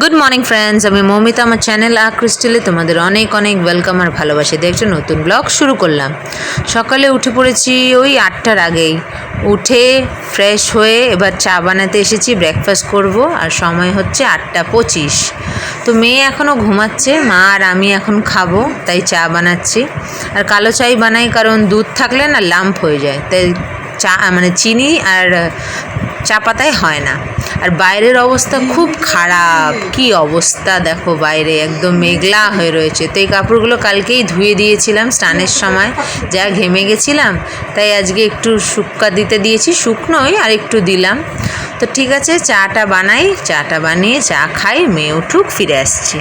Good morning friends আমি মৌমিতা, আমার channel আ ক্রিস্টেলে তোমাদের অনেক অনেক ওয়েলকাম আর ভালোবাসি একটা নতুন ব্লগ শুরু করলাম। সকালে উঠে পড়েছি ওই আটটার আগেই। উঠে ফ্রেশ হয়ে এবার চা বানাতে এসেছি ব্রেকফাস্ট করব আর সময় হচ্ছে আটটা পঁচিশ। তো মেয়ে এখনও ঘুমাচ্ছে, মা আর আমি এখন খাব, তাই চা বানাচ্ছি। আর কালো চাই বানাই কারণ দুধ থাকলে না লাম্প হয়ে যায়। তাই চা মানে চিনি আর চা পাতায় হয় না। আর বাইরের অবস্থা খুব খারাপ। কি অবস্থা দেখো বাইরে, একদম মেঘলা হয়ে রয়েছে। তো এই কাপড়গুলো কালকেই ধুয়ে দিয়েছিলাম স্নানের সময়। যা ঘেমে গেছিলাম, তাই আজকে একটু শুক্কা দিতে দিয়েছি। শুকনোই আর একটু দিলাম। তো ঠিক আছে, চাটা বানাই, চাটা বানিয়ে চা খাই, মেয়ে উঠুক, ফিরে আসছি।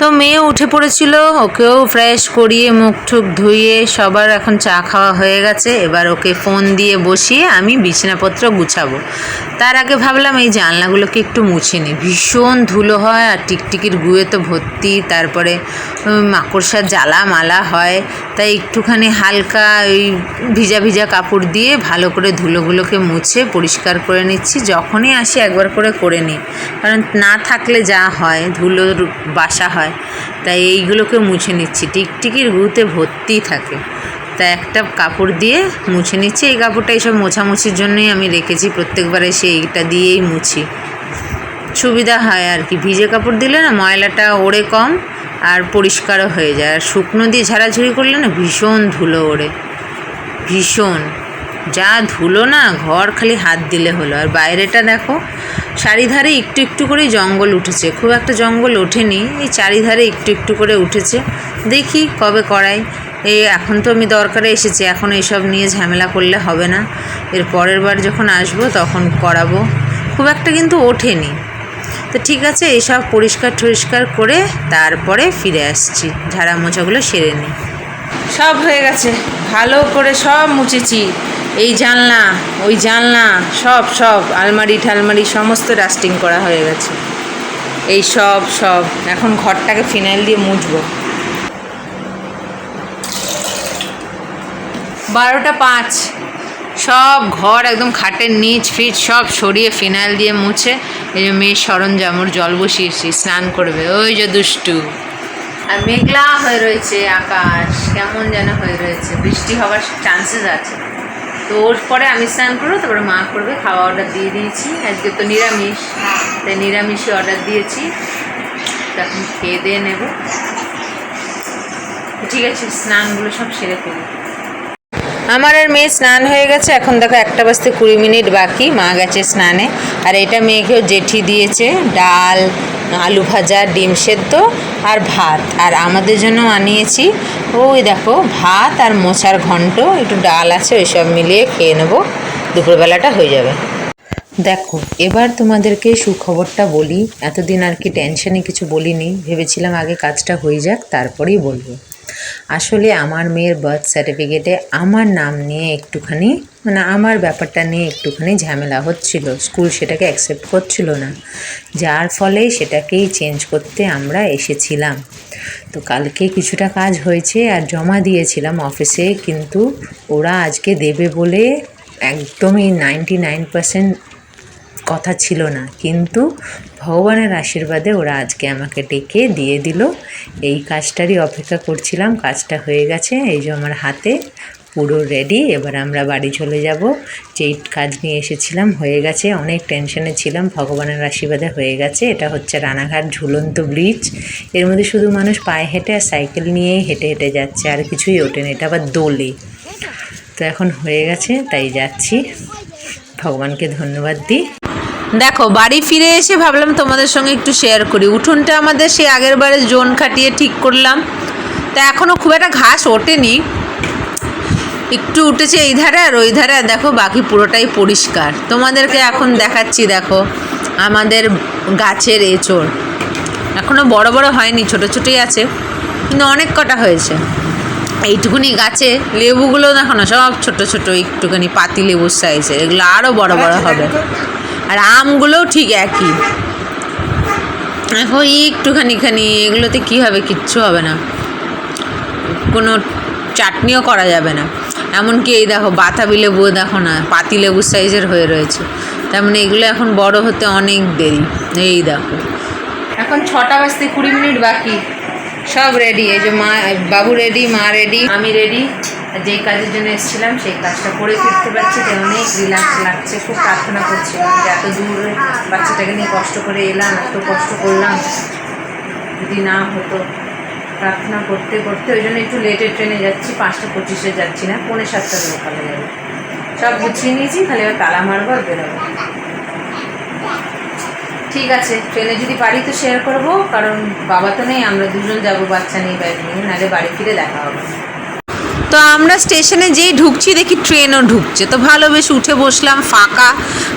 তো মেয়ে উঠে পড়েছিল, ওকেও ফ্রেশ করিয়ে মুখ টুক ধুয়ে সবার এখন চা খাওয়া হয়ে গেছে। এবার ওকে ফোন দিয়ে বসিয়ে আমি বিছানাপত্র গুছাবো। তার আগে ভাবলাম এই জানলাগুলোকে একটু মুছে নিই ভীষণ ধুলো হয় আর টিকটিকির গুয়ে তো ভর্তি, তারপরে মাকড়সার জ্বালা মালা হয়। তাই একটুখানি হালকা ওই ভিজা ভিজা কাপড় দিয়ে ভালো করে ধুলোগুলোকে মুছে পরিষ্কার করে নিচ্ছি। যখনই আসি একবার করে করে নিই। কারণ না থাকলে যা হয়, ধুলোর বাসা হয়। তাই এইগুলোকে মুছে নিচ্ছি। টিকটিকির গুতে ভর্তি থাকে। তা একটা কাপড় দিয়ে মুছে নিচ্ছি। এই কাপড়টা এইসব মোছামুছির জন্যই আমি রেখেছি। প্রত্যেকবারে এসে এইটা দিয়েই মুছি। সুবিধা হয় আর কি। ভিজে কাপড় দিলে না ময়লাটা ওড়ে কম আর পরিষ্কারও হয়ে যায়। আর শুকনো দিয়ে ঝাড়াঝুড়ি করলে না ভীষণ ধুলো ওড়ে। ভীষণ। যা ধুলো না, ঘর খালি হাত দিলে হলো। আর বাইরেটা দেখো, চারিধারে একটু একটু করে জঙ্গল উঠেছে। খুব একটা জঙ্গল ওঠেনি, এই চারিধারে একটু একটু করে উঠেছে। দেখি কবে করাই। এই এখন তো আমি দরকারে এসেছি, এখন এইসব নিয়ে ঝামেলা করলে হবে না। এর পরের বার যখন আসব তখন করাবো। খুব একটা কিন্তু ওঠেনি। তো ঠিক আছে এইসব পরিষ্কার টরিষ্কার করে তারপরে ফিরে আসছি। ঝাড়া মোছাগুলো সেরে নিই। সব হয়ে গেছে। ভালো করে সব মুছেছি। এই জানলা, ওই জানলা, সব সব, আলমারি ঠালমারি সমস্ত ডাস্টিং করা হয়ে গেছে। এই সব সব, এখন ঘরটাকে ফিনাইল দিয়ে মুছবো। বারোটা পাঁচ। সব ঘর একদম খাটের নিচ ফিট সব সরিয়ে ফিনাইল দিয়ে মুছে, এই যে মেয়ের সরঞ্জাম, ওর জল বসিয়েছি, স্নান করবে। ওই যে দুষ্টু। আর মেঘলা হয়ে রয়েছে আকাশ, কেমন যেন হয়ে রয়েছে। বৃষ্টি হওয়ার চান্সেস আছে। তো ওর পরে আমি স্নান করব, তারপরে মা করবে, খাওয়া অর্ডার দিয়ে দিয়েছি। আজকে তো নিরামিষ। তাই নিরামিষই অর্ডার দিয়েছি। এখন খেয়ে দিয়ে নেব। ঠিক আছে, স্নানগুলো সব সেরে ফেলি। আমার আর মেয়ে স্নান হয়ে গেছে। এখন দেখো একটা বাজতে কুড়ি মিনিট বাকি মা গেছে স্নানে। আর এটা মেয়েকেও জেঠি দিয়েছে। ডাল আলু ভাজা, ডিম সেদ্ধ আর ভাত। আর আমাদের জন্য আনিয়েছি ওই দেখো, ভাত আর মোচার ঘন্ট, একটু ডাল আছে ওই সব মিলিয়ে খেয়ে নেব। দুপুরবেলাটা হয়ে যাবে। দেখো, এবার তোমাদেরকে সুখবরটা বলি। এতদিন আর কি টেনশনে কিছু বলিনি, ভেবেছিলাম আগে কাজটা হয়ে যাক, তারপরেই বলব। আসলে আমার মেয়ের বার্থ সার্টিফিকেটে আমার নাম নিয়ে একটুখানি মানে আমার ব্যাপারটা নিয়ে একটুখানি ঝামেলা হচ্ছিল। স্কুল সেটাকে অ্যাকসেপ্ট করছিল না। যার ফলে সেটাকেই চেঞ্জ করতে আমরা এসেছিলাম। তো কালকে কিছুটা কাজ হয়েছে আর জমা দিয়েছিলাম অফিসে কিন্তু ওরা আজকে দেবে বলে একদমই নাইনটি নাইন পার্সেন্ট কথা ছিল না। কিন্তু ভগবানের আশীর্বাদে ওরা আজকে আমাকে ডেকে দিয়ে দিল। এই কাজটারই অপেক্ষা করছিলাম। কাজটা হয়ে গেছে। এই যে আমার হাতে পুরো রেডি এবার আমরা বাড়ি চলে যাব। যেই কাজ নিয়ে এসেছিলাম হয়ে গেছে। অনেক টেনশনে ছিলাম। ভগবানের আশীর্বাদে হয়ে গেছে। এটা হচ্ছে রানাঘাট ঝুলন্ত ব্রিজের মধ্যে শুধু মানুষ পায়ে হেঁটে আর সাইকেল নিয়েই হেঁটে হেঁটে যাচ্ছে। আর কিছুই ওঠেনি এটা আবার দোলে। তো এখন হয়ে গেছে। তাই যাচ্ছি। ভগবানকে ধন্যবাদ দিই। দেখো বাড়ি ফিরে এসে ভাবলাম তোমাদের সঙ্গে একটু শেয়ার করি। উঠোনটা আমাদের সেই আগের বারে জোন খাটিয়ে ঠিক করলাম। তা এখনও খুব একটা ঘাস ওঠেনি। একটু উঠেছে এই ধারে আর ওই ধারে। আর দেখো বাকি পুরোটাই পরিষ্কার। তোমাদেরকে এখন দেখাচ্ছি দেখো আমাদের গাছের এঁচড়। এখনও বড় বড় হয়নি ছোট ছোটোই আছে কিন্তু অনেক কটা হয়েছে। এইটুকুনি গাছে লেবুগুলো দেখো না সব ছোট ছোট একটুখানি পাতি লেবুর সাইজের এগুলো আরও বড় বড় হবে। আর আমগুলোও ঠিক একই। এখন একটুখানি, খানি এগুলোতে কী হবে কিচ্ছু হবে না। কোনো চাটনিও করা যাবে না। এমনকি এই দেখো বাতাবি লেবুও দেখো না, পাতি লেবুর সাইজের হয়ে রয়েছে। তার মানে এগুলো এখন বড় হতে অনেক দেরি। এই দেখো। এখন ছটা বাজতে কুড়ি মিনিট বাকি। সব রেডি এই যে মা, বাবু রেডি মা রেডি আমি রেডি যেই কাজের জন্য এসেছিলাম, সেই কাজটা করে ফিরতে পারছি তাই অনেক রিল্যাক্স লাগছে, খুব প্রার্থনা করছিলাম যে এত দূর বাচ্চাটাকে নিয়ে কষ্ট করে এলাম, এত কষ্ট করলাম, যদি না হতো। প্রার্থনা করতে করতে, ওই জন্য একটু লেটে ট্রেনে যাচ্ছি, পাঁচটা পঁচিশে যাচ্ছি না, পৌনে সাতটার লোকালে যাব। সব গুছিয়ে নিয়েছি, খালি এবার তালা মারবো আর বেরোবো। ঠিক আছে ট্রেনে যদি পারি তো শেয়ার করব, কারণ বাবা তো নেই, আমরা দুজন যাব বাচ্চা নেই ব্যাগ নিয়ে, নাহলে বাড়ি ফিরে দেখা হবে। তো আমরা স্টেশনে যেই ঢুকছি দেখি ট্রেনও ঢুকছে। তো ভালো, বেশ উঠে বসলাম, ফাঁকা।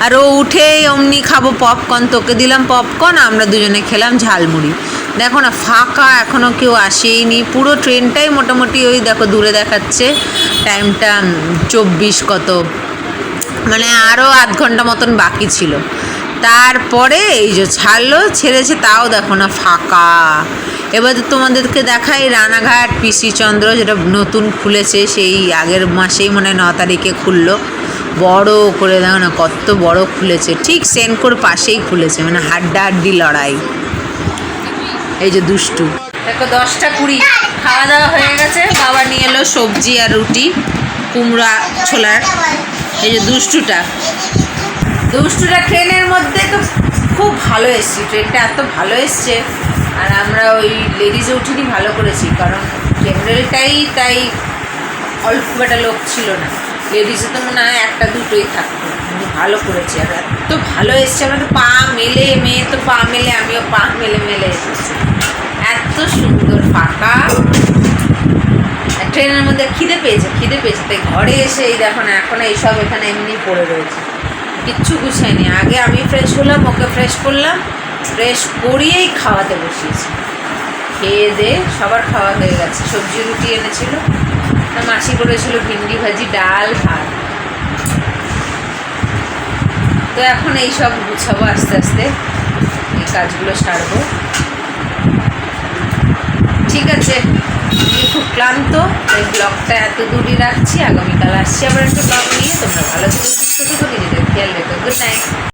আর ও উঠে অমনি খাব পপকর্ন তোকে দিলাম পপকর্ন আমরা দুজনে খেলাম ঝালমুড়ি। দেখো না, ফাঁকা এখনও কেউ আসেইনি। পুরো ট্রেনটাই মোটামুটি ওই দেখো, দূরে দেখাচ্ছে। টাইমটা চব্বিশ কত? মানে আরও আধ ঘণ্টা মতন বাকি ছিল। তারপরে এই যে ছাড়লো, ছেড়েছে, তাও দেখো না, ফাঁকা। এবার তোমাদেরকে দেখাই রানাঘাট পিসি চন্দ্র, যেটা নতুন খুলেছে, সেই আগের মাসেই মনে হয় ন তারিখে খুললো। বড় করে দেখো না, কত বড় খুলেছে। ঠিক সেনকোর পাশেই খুলেছে মানে হাড্ডাহাড্ডি লড়াই। এই যে দুষ্টু। দেখো, দশটা কুড়ি। খাওয়া দাওয়া হয়ে গেছে, বাবা নিয়ে এলো সবজি আর রুটি, কুমড়া ছোলার। এই যে দুষ্টুটা। দুষ্টুটা ট্রেনের মধ্যে তো খুব ভালো এসছে, ট্রেনটা এত ভালো এসছে। আর আমরা ওই লেডিজে উঠিনি, ভালো করেছি, কারণ জেনারেলটাই তাই অল্প একটা লোক ছিল না। লেডিসে তো মনে হয় একটা দুটোই থাকতো ভালো করেছি। আর এত ভালো এসছে আমরা তো পা মেলে, মেয়ে তো পা মেলে, আমিও পা মেলে মেলে এসেছি। এত সুন্দর ফাঁকা। ট্রেনের মধ্যে খিদে পেয়েছে খিদে পেয়েছে। তাই ঘরে এসে এই দেখো না, এখন এইসব এখানে এমনি পড়ে রয়েছে। কিচ্ছু গুছাইনি আগে আমি ফ্রেশ হলাম, ওকে ফ্রেশ করলাম। ফ্রেশ করিয়েই খাওয়াতে বসিয়েছি। খেয়ে দে সবার খাওয়া হয়ে গেছে। সবজি রুটি এনেছিল মাসি করেছিল ভিন্ডি ভাজি, ডাল, ভাত। তো এখন এই সব গুছাবো আস্তে আস্তে। এই কাজগুলো সারবো। ঠিক আছে খুব ক্লান্ত এই ব্লগটা এত দূরই রাখছি। আগামীকাল আসছি আবার একটা ব্লগ নিয়ে। তোমরা ভালো থেকে, সুস্থ থেকো, নিজেদের খেয়াল রেখো। Good night